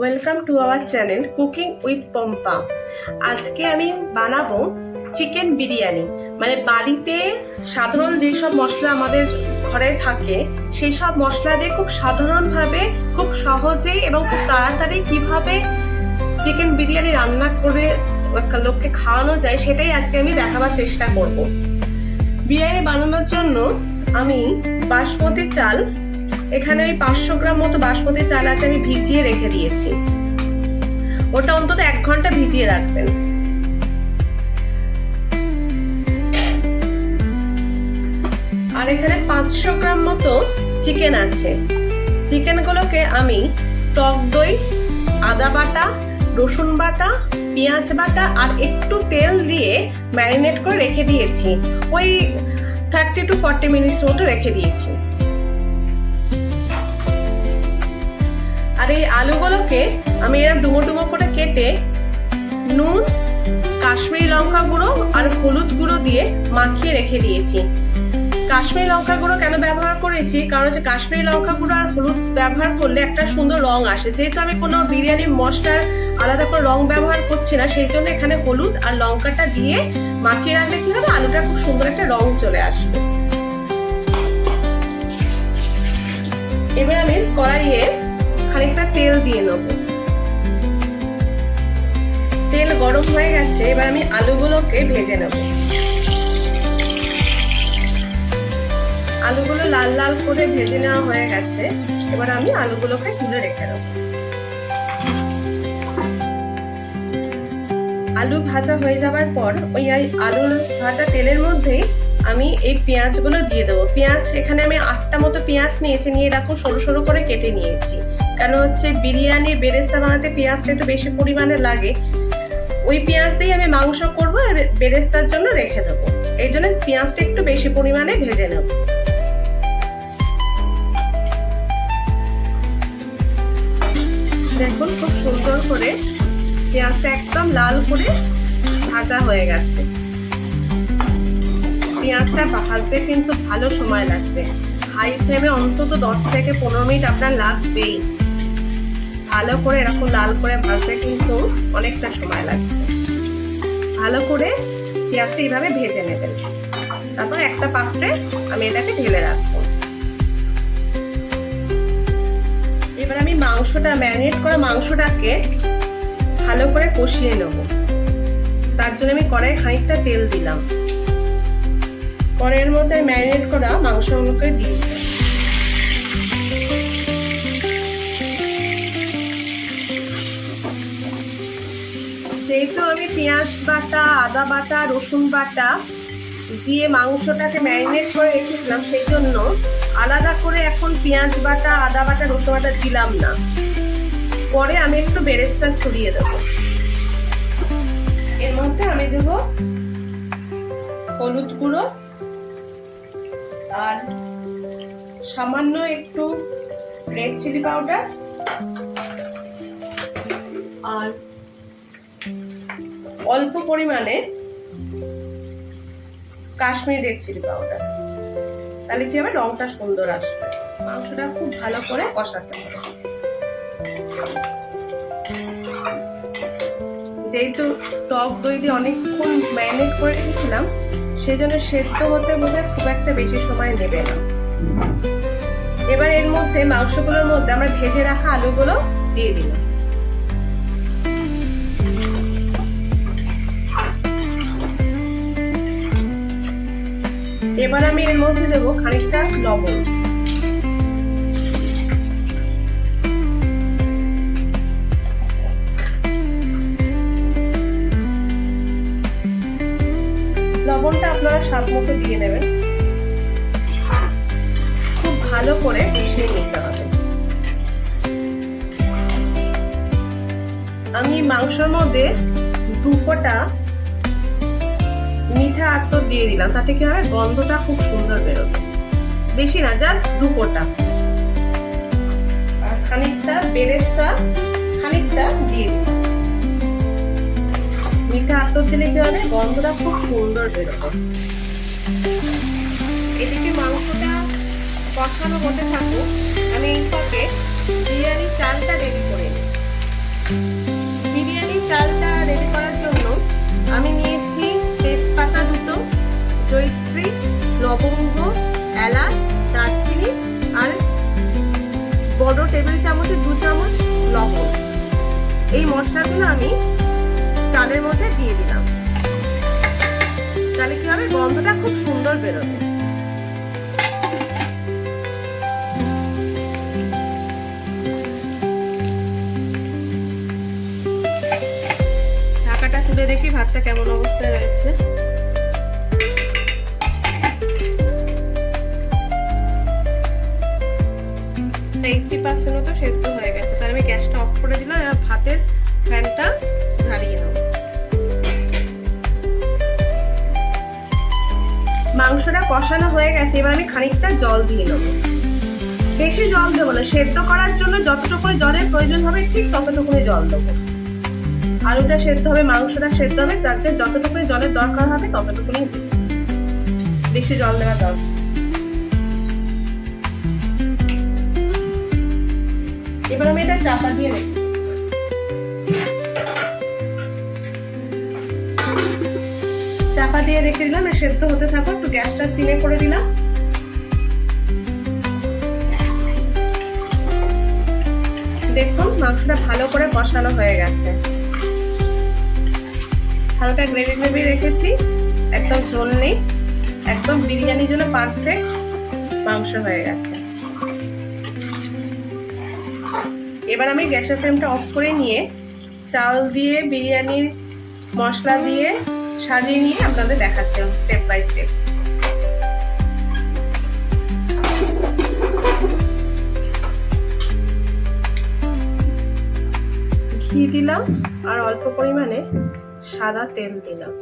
Welcome to our channel cooking with Pompa আজকে আমি বানাবো চিকেন বিরিয়ানি। মানে বাড়িতে সাধারণ যেসব মশলা আমাদের ঘরে থাকে সেই সব মশলা দিয়ে খুব সাধারণভাবে, খুব সহজেই এবং খুব তাড়াতাড়ি কীভাবে চিকেন বিরিয়ানি রান্না করে লোককে খাওয়ানো যায়, সেটাই আজকে আমি দেখাবার চেষ্টা করব। বিরিয়ানি বানানোর জন্য আমি বাসমতি চাল এখানে ওই পাঁচশো গ্রাম মতো বাসমতি চাল আছে, আমি ভিজিয়ে রেখে দিয়েছি। ওটা অন্তত এক ঘণ্টা ভিজিয়ে রাখবেন। আর এখানে পাঁচশো গ্রাম মতো চিকেন আছে। চিকেনগুলোকে আমি টক দই, আদা বাটা, রসুন বাটা, পেঁয়াজ বাটা আর একটু তেল দিয়ে ম্যারিনেট করে রেখে দিয়েছি। ওই থার্টি টু ফর্টি মিনিটস মতো রেখে দিয়েছি। আর এই আলুগুলোকে আমি এর ডুমো ডুমো করে কেটে নুন, কাশ্মীরি লঙ্কা গুঁড়ো আর হলুদ গুঁড়ো দিয়ে মাখিয়ে রেখে দিয়েছি। কাশ্মীরি লঙ্কা গুঁড়ো কেন ব্যবহার করেছি? কারণ হচ্ছে কাশ্মীরি লঙ্কা গুঁড়ো আর হলুদ ব্যবহার করলে একটা সুন্দর রং আসে। যেহেতু আমি কোনো বিরিয়ানির মশলার আলাদা করে রং ব্যবহার করছি না, সেই জন্য এখানে হলুদ আর লঙ্কাটা দিয়ে মাখিয়ে রাখলে কি হবে? আলুটা খুব সুন্দর একটা রং চলে আসবে। এবার আমি কড়াইয়ে খানিকটা তেল দিয়ে নেব। তেল গরম হয়ে গেছে, এবার আমি আলুগুলোকে ভেজে নেব। আলুগুলো লাল লাল করে ভেজে নেওয়া হয়ে গেছে, এবার আমি আলুগুলোকে তুলে রেখে দেবো। আলু ভাজা হয়ে যাওয়ার পর, ওই আলুর ভাজা তেলের মধ্যেই আমি এই পেঁয়াজগুলো দিয়ে দেবো। পেঁয়াজ, এখানে আমি আটটা মতো পেঁয়াজ নিয়েছি, নিয়ে এরকম সরু সরু করে কেটে নিয়েছি। কেন হচ্ছে বিরিয়ানি বেরেস্তা বানাতে পেঁয়াজটা একটু বেশি পরিমাণে লাগে, ওই পেঁয়াজ দিয়ে আমি মাংস করব আর বেরেস্তার জন্য রেখে দেবো। এই জন্য পেঁয়াজটা একটু বেশি পরিমাণে ভেজে নেব। দেখুন খুব সুন্দর করে পেঁয়াজটা একদম লাল করে ভাজা হয়ে গেছে। পেঁয়াজটা ভাজতে কিন্তু ভালো সময় লাগবে। হাই ফ্লেমে অন্তত দশ থেকে পনেরো মিনিট আপনার লাগবেই। ভালো করে এরকম লাল করে ভাজতে কিন্তু অনেকটা সময় লাগছে। ভালো করে পেঁয়াজটা এইভাবে ভেজে নেবেন। তারপর একটা পাত্রে আমি এটাকে ঢেলে রাখব। এবার আমি মাংসটা ম্যারিনেট করা মাংসটাকে ভালো করে কষিয়ে নেব। তার জন্য আমি কড়াই খানিকটা তেল দিলাম। কড়াইয়ের মধ্যে ম্যারিনেট করা মাংসগুলোকে দিয়ে পেঁয়াজ বাটা, আদা বাটা, রসুন বাটা দিয়ে মাংসটাকে ম্যারিনেট করে রেখেছিলাম সেই জন্য। আলাদা করে এখন পেঁয়াজ বাটা, আদা বাটা, রসুন বাটা দিলাম না। পরে আমি একটু বেরেস্তা ছড়িয়ে দেব। এর মধ্যে আমি দেব হলুদ গুঁড়ো আর সামান্য একটু রেড চিলি পাউডার আর অল্প পরিমাণে কাশ্মীরি রেড চিলি পাউডার তাহলে কি হবে? রংটা সুন্দর আসবে। মাংসটা খুব ভালো করে কষাতে হবে। যেহেতু টক দই দিয়ে অনেকক্ষণ ম্যারিনেট করে রেখেছিলাম সেই জন্য সেদ্ধ হতে বোধ খুব একটা বেশি সময় নেবে না। এবার এর মধ্যে মাংসগুলোর মধ্যে আমরা ভেজে রাখা আলুগুলো দিয়ে দিলাম। এবার আমি এর মধ্যে দেবো খানিকটা লবণ। লবণটা আপনারা স্বাদ মতো দিয়ে নেবেন। খুব ভালো করে মিশিয়ে নিতে হবে। আমি মাংসের মধ্যে দু ফোঁটা মিঠা আতর দিয়ে দিলাম, তাতে কি হবে? গন্ধটা খুব সুন্দর বেরোবে। বেশি না জাস্ট দু ফোঁটা আর খানিকটা বেরেস্তা, খানিকটা দিয়ে দিলাম। মিঠা আতর দিলে কি হবে? গন্ধটা খুব সুন্দর বেরোবে। এদিকে মাংসটা কষানো হতে থাকুক, আমি এই ফাঁকে বিরিয়ানির চালটা রেডি করে নিই। বিরিয়ানি চালটা রেডি করার জন্য আমি জৈত্রী লবঙ্গ, এলাচ, দারচিনি আর বড় টেবিল চামচে, দু চামচ লবণ। এই মশলাগুলো আমি চালের মধ্যে দিয়ে দিলাম। তাহলে কি হবে? গন্ধটা খুব সুন্দর বেরোবে। ঢাকাটা তুলে দেখি ভাতটা কেমন অবস্থায় রয়েছে। পার্সেন্ট মতো সেদ্ধ হয়ে গেছে। তাহলে আমি গ্যাসটা অফ করে দিলাম, এবার ভাতের ফ্যানটা ঝাড়িয়ে দেবো। মাংসটা কষানো হয়ে গেছে, এবার আমি খানিকটা জল দিয়ে নেব। বেশি জল দেবো না, সেদ্ধ করার জন্য যতটুকু জলের প্রয়োজন হবে, ঠিক ততটুকুনি জল দেবো। আলুটা সেদ্ধ হবে, মাংসটা সেদ্ধ হবে তার জন্য যতটুকুনি জলের দরকার হবে, ততটুকুনি বেশি জল দেওয়া দরকার এবার আমি এটা চাপা দিয়ে রেখে। চাপা দিয়ে রেখে দিলাম সেদ্ধ হতে থাকো একটু গ্যাসটা সিমে করে দিলাম। দেখুন, মাংসটা ভালো করে কষানো হয়ে গেছে। হালকা গ্রেভি গ্রেভি রেখেছি, একদম ঝোল নেই। একদম বিরিয়ানির জন্য পারফেক্ট মাংস হয়ে গেছে। এবার আমি গ্যাসের ফ্লেমটা অফ করে নিয়ে চাল দিয়ে, বিরিয়ানির মশলা দিয়ে সাজিয়ে নিয়ে আপনাদের দেখাচ্ছি স্টেপ বাই স্টেপ ঘি দিলাম আর অল্প পরিমাণে সাদা তেল দিলাম।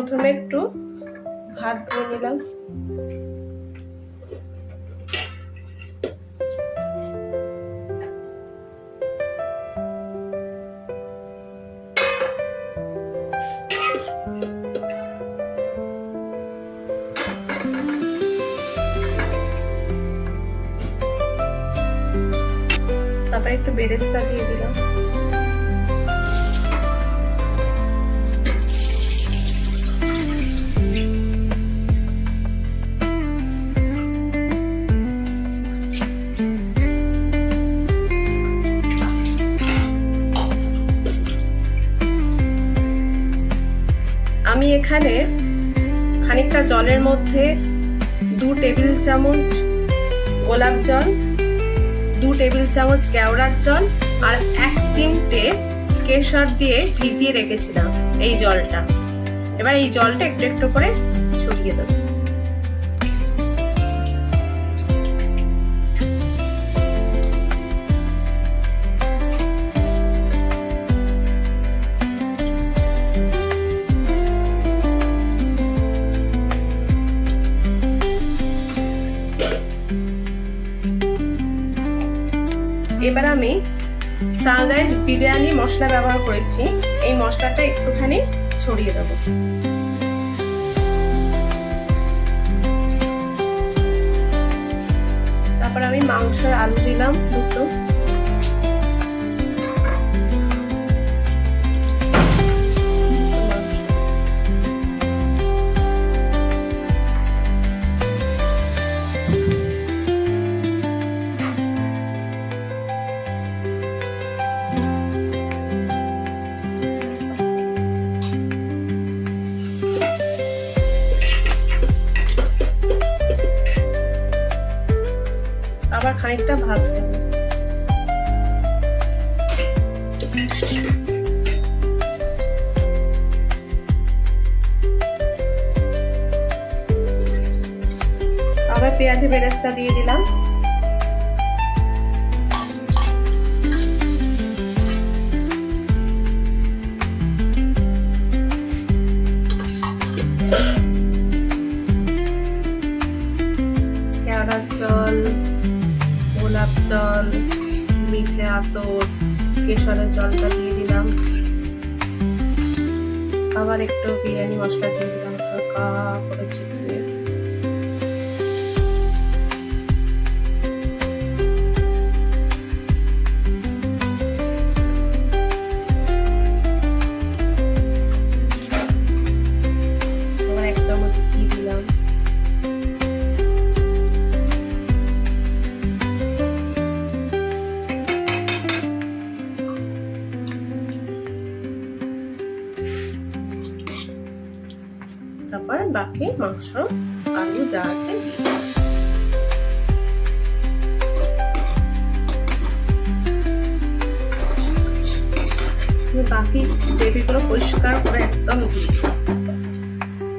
প্রথমে একটু ভাত দিয়ে নিলাম। তারপরে একটু বেরেস্তা দিয়ে দিলাম। এখানে খানিকটা জলের মধ্যে দু টেবিল চামচ গোলাপ জল, দু টেবিল চামচ কেওড়ার জল আর এক চিমটে কেশর দিয়ে ভিজিয়ে রেখেছিলাম এই জলটা। এবার এই জলটা একটু একটু করে ছড়িয়ে দেবো। এবার আমি সানরাইজ বিরিয়ানি মশলা ব্যবহার করেছি। এই মশলাটা একটুখানি ছড়িয়ে দেবো। তারপর আমি মাংসের আলু দিলাম দুটো। আবার পেঁয়াজে বেরেস্তা দিয়ে দিলাম। কেওড়ার জল গোলাপ জল মিঠে আতর কেশরের জলটা দিয়ে দিলাম। আবার একটু বিরিয়ানি মশলা দিয়ে দিলাম, হালকা করে ছিটিয়ে একদম ঘি দিলাম। মাংস, আলু যা আছে বাকি গ্রেভিগুলো পরিষ্কার করে একদম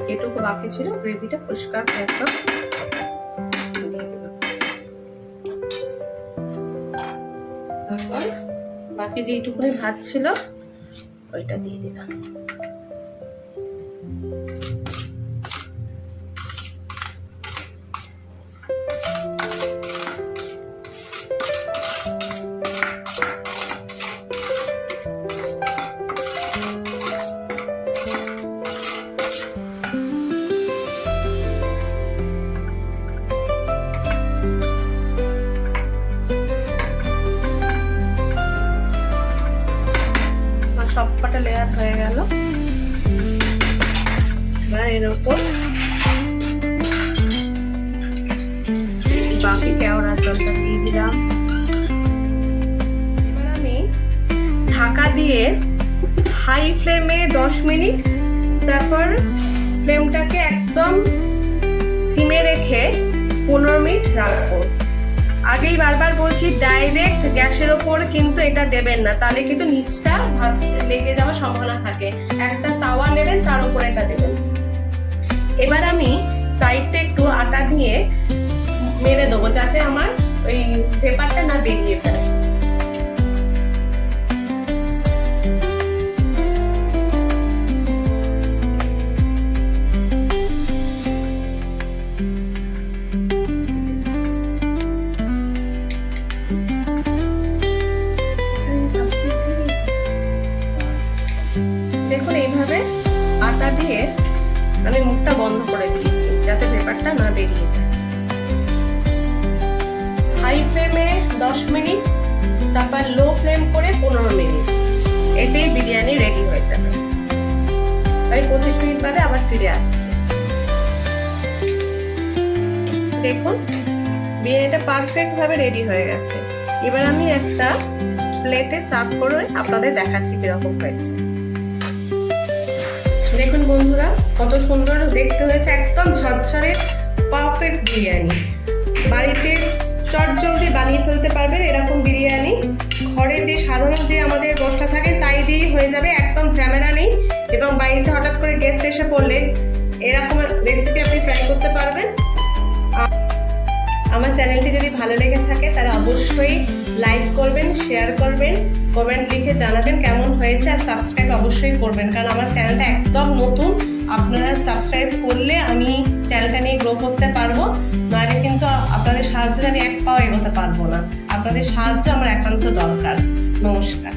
যেটুকু বাকি ছিল গ্রেভিটা পরিষ্কার করে একদম বাকি যেইটুকুনি ভাত ছিল, ওইটা দিয়ে দিলাম। বাকি জলটা দিয়ে দিলাম। এবার আমি ঢাকা দিয়ে হাই ফ্লেমে দশ মিনিট, তারপর ফ্লেমটাকে একদম সিমে রেখে পনেরো মিনিট রাখব। আগেই বারবার বলছি ডাইরেক্ট গ্যাসের ওপর কিন্তু এটা দেবেন না, তাহলে কিন্তু নিচটা ভাত লেগে যাওয়ার সম্ভাবনা থাকে। একটা তাওয়া নেবেন, তার উপর এটা দেবেন। এবার আমি সাইডটা একটু আটা দিয়ে মেরে দেবো যাতে আমার ওই পেপারটা না বেরিয়ে যায়। দেখুন, এইভাবে আটা আমি মুখটা বন্ধ করে দিয়েছি, যাতে পেপারটা না বেরিয়ে যায়। হাই ফ্লেমে দশ মিনিট, তারপর লো ফ্লেম করে পনেরো মিনিট। এতেই বিরিয়ানি রেডি হয়ে যাবে। আমি পঁচিশ মিনিট বাদে আবার ফিরে আসছি। দেখুন, বিরিয়ানিটা পারফেক্ট ভাবে রেডি হয়ে গেছে। এবার আমি একটা প্লেটে সার্ভ করে আপনাদের দেখাচ্ছি কীরকম হয়েছে। দেখুন বন্ধুরা, কত সুন্দর দেখতে হয়েছে। একদম ঝরঝরে পারফেক্ট বিরিয়ানি। বাড়িতে চট জলদি বানিয়ে ফেলতে পারবেন এরকম বিরিয়ানি। ঘরে যে সাধারণ যে আমাদের মশলা থাকে, তাই দিয়েই হয়ে যাবে, একদম ঝামেলা নেই। এবং বাড়িতে হঠাৎ করে গেস্ট এসে পড়লে এরকম রেসিপি আপনি ট্রাই করতে পারবেন। আমার চ্যানেলটি যদি ভালো লেগে থাকে, তাহলে অবশ্যই লাইক করবেন শেয়ার করবেন কমেন্ট লিখে জানাবেন কেমন হয়েছে, আর সাবস্ক্রাইব অবশ্যই করবেন। কারণ আমার চ্যানেলটা একদম নতুন আপনারা সাবস্ক্রাইব করলে আমি চ্যানেলটা নিয়ে গ্রো করতে পারব, নাহলে কিন্তু আপনাদের সাহায্যে আমি এক পাও এগোতে পারব না। আপনাদের সাহায্য আমার একান্ত দরকার। নমস্কার।